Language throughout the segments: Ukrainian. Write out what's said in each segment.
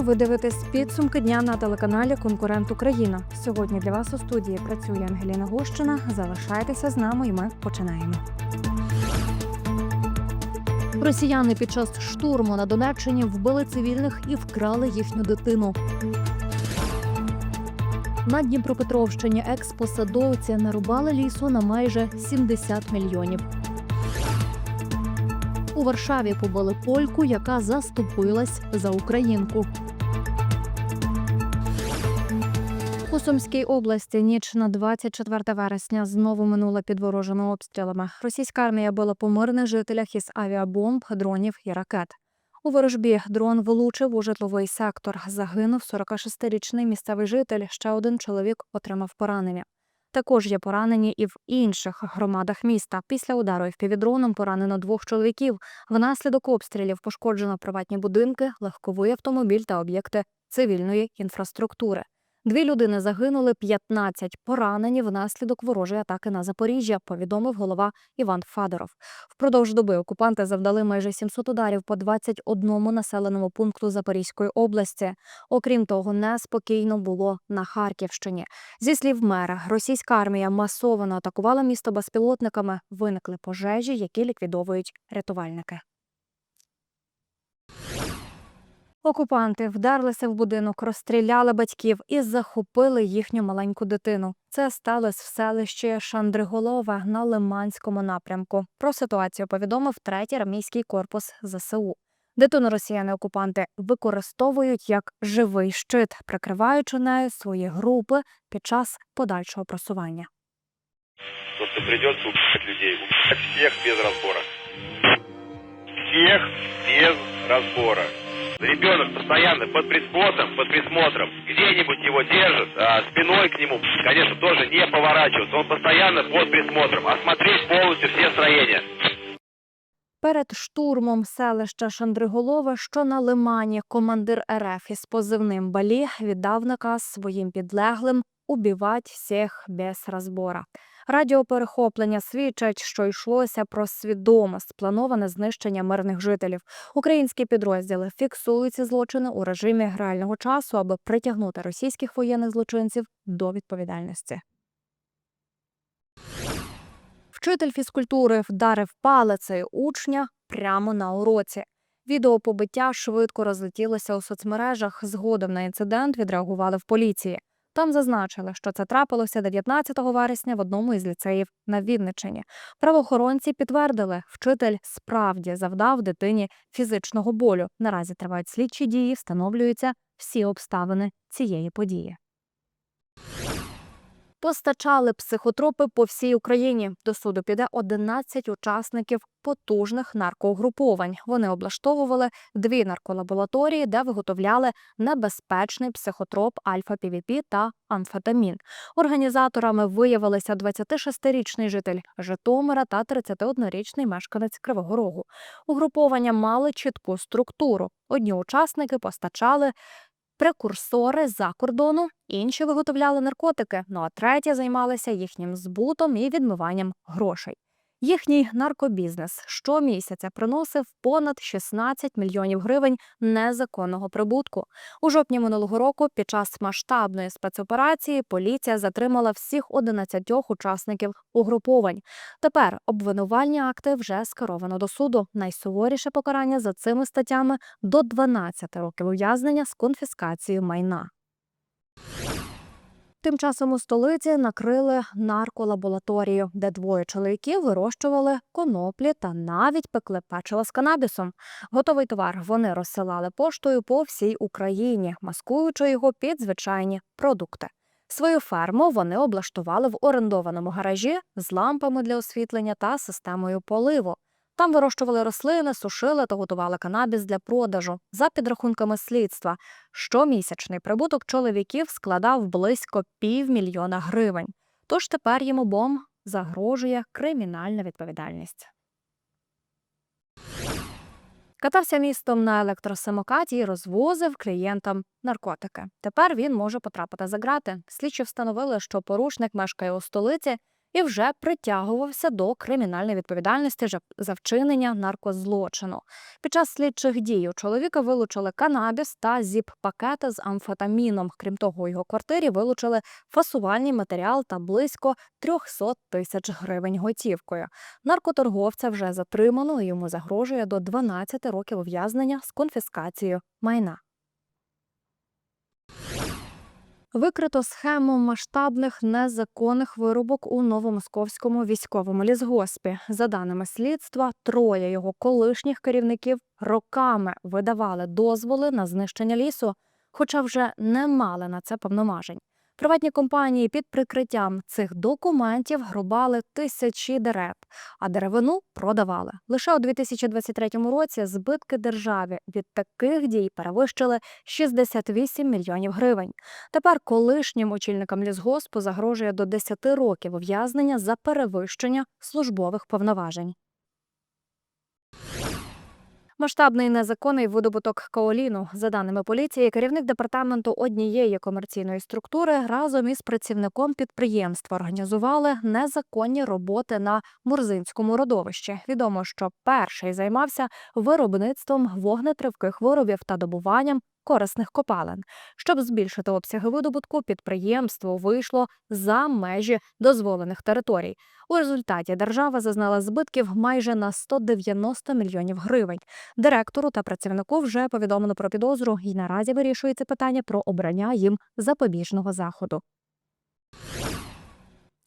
Вітаю! Ви дивитесь підсумки дня на телеканалі Конкурент Україна. Сьогодні для вас у студії працює Ангеліна Гущина. Залишайтеся з нами, і ми починаємо. Росіяни під час штурму на Донеччині вбили цивільних і вкрали їхню дитину. На Дніпропетровщині експосадовці нарубали лісу на майже 70 мільйонів. У Варшаві побили польку, яка заступилась за українку. У Сумській області ніч на 24 вересня знову минула під ворожими обстрілами. Російська армія била по мирних жителях із авіабомб, дронів і ракет. У ворожбі дрон влучив у житловий сектор. Загинув 46-річний місцевий житель. Ще один чоловік отримав поранення. Також є поранені і в інших громадах міста. Після удару впівдроном поранено двох чоловіків. Внаслідок обстрілів пошкоджено приватні будинки, легковий автомобіль та об'єкти цивільної інфраструктури. Дві людини загинули, 15 поранені внаслідок ворожої атаки на Запоріжжя, повідомив голова Іван Фадоров. Впродовж доби окупанти завдали майже 700 ударів по 21 населеному пункту Запорізької області. Окрім того, неспокійно було на Харківщині. Зі слів мера, російська армія масово атакувала місто безпілотниками. Виникли пожежі, які ліквідовують рятувальники. Окупанти вдерлися в будинок, розстріляли батьків і захопили їхню маленьку дитину. Це сталося в селищі Шандриголове на Лиманському напрямку. Про ситуацію повідомив третій армійський корпус ЗСУ. Дитину росіяни-окупанти використовують як живий щит, прикриваючи нею свої групи під час подальшого просування. Просто придется убивать людей. Убивать всех без разбора. Всех без разбора. Ребенок постоянно под присмотром, под присмотром. Где-нибудь его держат, а спиной к нему, конечно, тоже не поворачиваться. Он постоянно под присмотром. Осмотреть полностью все строения. Перед штурмом селища Шандриголова, що на лимані, командир РФ із позивним Балі віддав наказ своїм підлеглим убивать всіх без розбора. Радіоперехоплення свідчать, що йшлося про свідоме сплановане знищення мирних жителів. Українські підрозділи фіксують ці злочини у режимі реального часу, аби притягнути російських воєнних злочинців до відповідальності. Вчитель фізкультури вдарив палицею учня прямо на уроці. Відео побиття швидко розлетілося у соцмережах. Згодом на інцидент відреагували в поліції. Там зазначили, що це трапилося 19 вересня в одному із ліцеїв на Вінниччині. Правоохоронці підтвердили, вчитель справді завдав дитині фізичного болю. Наразі тривають слідчі дії, встановлюються всі обставини цієї події. Постачали психотропи по всій Україні. До суду піде 11 учасників потужних наркоугруповань. Вони облаштовували дві нарколабораторії, де виготовляли небезпечний психотроп альфа-півіпі та амфетамін. Організаторами виявилися 26-річний житель Житомира та 31-річний мешканець Кривого Рогу. Угруповання мали чітку структуру. Одні учасники постачали прекурсори з-за кордону, інші виготовляли наркотики, ну а треті займалися їхнім збутом і відмиванням грошей. Їхній наркобізнес щомісяця приносив понад 16 мільйонів гривень незаконного прибутку. У жовтні минулого року під час масштабної спецоперації поліція затримала всіх 11 учасників угруповань. Тепер обвинувальні акти вже скеровано до суду. Найсуворіше покарання за цими статтями до 12 років ув'язнення з конфіскацією майна. Тим часом у столиці накрили нарколабораторію, де двоє чоловіків вирощували коноплі та навіть пекли печиво з канабісом. Готовий товар вони розсилали поштою по всій Україні, маскуючи його під звичайні продукти. Свою ферму вони облаштували в орендованому гаражі з лампами для освітлення та системою поливу. Там вирощували рослини, сушили та готували канабіс для продажу. За підрахунками слідства, щомісячний прибуток чоловіків складав близько півмільйона гривень. Тож тепер їм обом загрожує кримінальна відповідальність. Катався містом на електросамокаті і розвозив клієнтам наркотики. Тепер він може потрапити за грати. Слідчі встановили, що порушник мешкає у столиці і вже притягувався до кримінальної відповідальності за вчинення наркозлочину. Під час слідчих дій у чоловіка вилучили канабіс та зіп-пакети з амфетаміном. Крім того, у його квартирі вилучили фасувальний матеріал та близько 300 тисяч гривень готівкою. Наркоторговця вже затримано і йому загрожує до 12 років ув'язнення з конфіскацією майна. Викрито схему масштабних незаконних вирубок у новомосковському військовому лісгоспі. За даними слідства, троє його колишніх керівників роками видавали дозволи на знищення лісу, хоча вже не мали на це повноважень. Приватні компанії під прикриттям цих документів грубали тисячі дерев, а деревину продавали. Лише у 2023 році збитки державі від таких дій перевищили 68 мільйонів гривень. Тепер колишнім очільникам лісгоспу загрожує до 10 років ув'язнення за перевищення службових повноважень. Масштабний незаконний видобуток каоліну. За даними поліції, керівник департаменту однієї комерційної структури разом із працівником підприємства організували незаконні роботи на Мурзинському родовищі. Відомо, що перший займався виробництвом вогнетривких виробів та добуванням корисних копалин. Щоб збільшити обсяги видобутку, підприємство вийшло за межі дозволених територій. У результаті держава зазнала збитків майже на 190 мільйонів гривень. Директору та працівнику вже повідомлено про підозру, і наразі вирішується питання про обрання їм запобіжного заходу.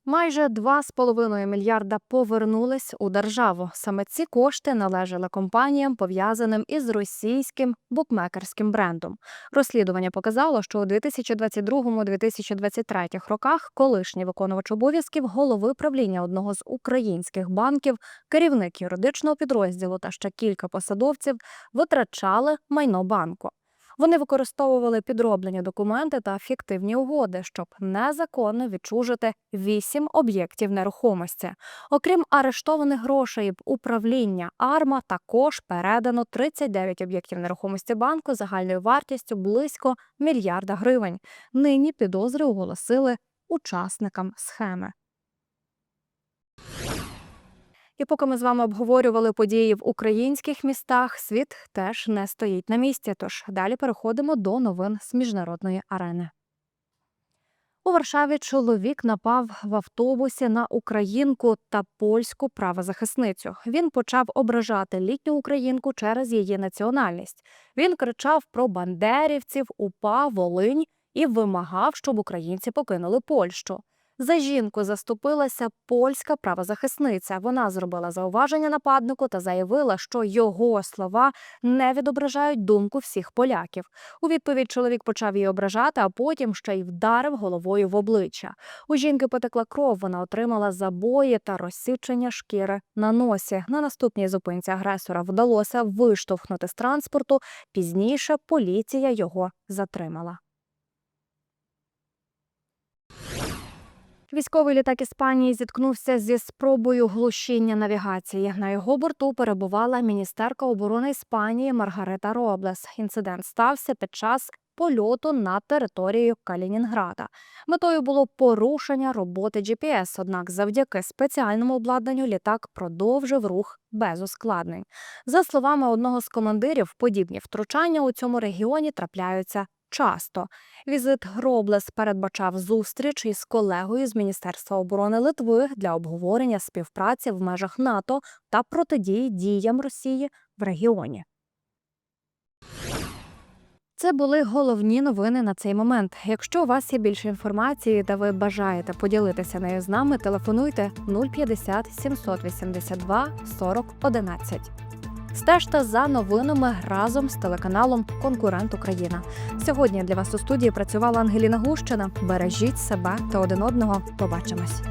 Майже 2,5 мільярда повернулись у державу. Саме ці кошти належали компаніям, пов'язаним із російським букмекерським брендом. Розслідування показало, що у 2022-2023 роках колишній виконувач обов'язків голови правління одного з українських банків, керівник юридичного підрозділу та ще кілька посадовців витрачали майно банку. Вони використовували підроблені документи та фіктивні угоди, щоб незаконно відчужити вісім об'єктів нерухомості. Окрім арештованих грошей управління АРМА, також передано 39 об'єктів нерухомості банку загальною вартістю близько мільярда гривень. Нині підозри оголосили учасникам схеми. І поки ми з вами обговорювали події в українських містах, світ теж не стоїть на місці. Тож далі переходимо до новин з міжнародної арени. У Варшаві чоловік напав в автобусі на українку та польську правозахисницю. Він почав ображати літню українку через її національність. Він кричав про бандерівців, УПА, Волинь і вимагав, щоб українці покинули Польщу. За жінку заступилася польська правозахисниця. Вона зробила зауваження нападнику та заявила, що його слова не відображають думку всіх поляків. У відповідь чоловік почав її ображати, а потім ще й вдарив головою в обличчя. У жінки потекла кров. Вона отримала забої та розсічення шкіри на носі. На наступній зупинці агресора вдалося виштовхнути з транспорту. Пізніше поліція його затримала. Військовий літак Іспанії зіткнувся зі спробою глушіння навігації. На його борту перебувала міністерка оборони Іспанії Маргарита Роблес. Інцидент стався під час польоту на територію Калінінграда. Метою було порушення роботи GPS, однак завдяки спеціальному обладнанню літак продовжив рух без ускладнень. За словами одного з командирів, подібні втручання у цьому регіоні трапляються часто. Візит Роблес передбачав зустріч із колегою з Міністерства оборони Литви для обговорення співпраці в межах НАТО та протидії діям Росії в регіоні. Це були головні новини на цей момент. Якщо у вас є більше інформації та ви бажаєте поділитися нею з нами, телефонуйте 050 782 40 11. Стежте за новинами разом з телеканалом Конкурент Україна. Сьогодні для вас у студії працювала Ангеліна Гущина. Бережіть себе та один одного. Побачимось.